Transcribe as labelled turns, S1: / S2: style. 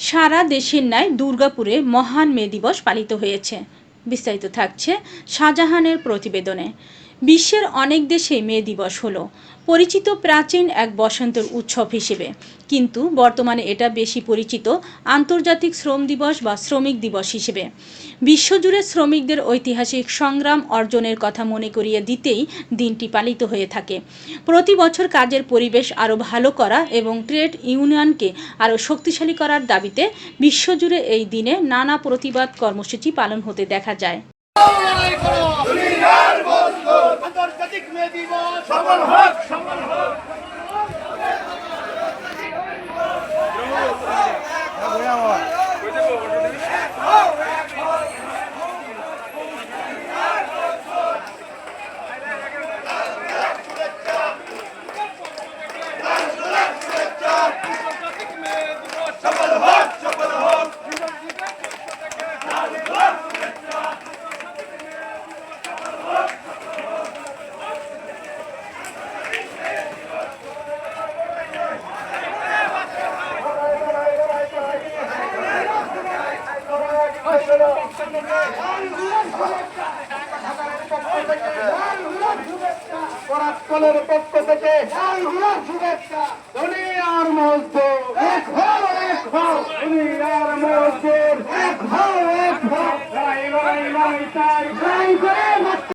S1: সারা দেশের ন্যায় দুর্গাপুরে মহান মে দিবস পালিত হয়েছে। বিস্তারিত থাকছে শাহজাহানের প্রতিবেদনে। বিশ্বের অনেক দেশে মে দিবস হলো। পরিচিত প্রাচীন এক বসন্তের উৎসব হিসেবে। কিন্তু বর্তমানে এটা বেশি পরিচিত আন্তর্জাতিক শ্রম দিবস বা শ্রমিক দিবস হিসেবে। বিশ্বজুড়ে শ্রমিকদের ঐতিহাসিক সংগ্রাম অর্জনের কথা মনে করিয়ে দিতেই দিনটি পালিত হয়ে থাকে। প্রতি বছর কাজের পরিবেশ আরও ভালো করা এবং ট্রেড ইউনিয়নকে আরও শক্তিশালী করার দাবিতে বিশ্বজুড়ে এই দিনে নানা প্রতিবাদ কর্মসূচি পালন হতে দেখা যায়।
S2: আন্তর্জাতিক মে দিবস সফল হোক। সফল হোক। করাতকলের পক্ষ থেকে শুভেচ্ছা দুনিয়ার মজদুর এক হও এক হও। দুনিয়ার মজদুর এক হও এক হও।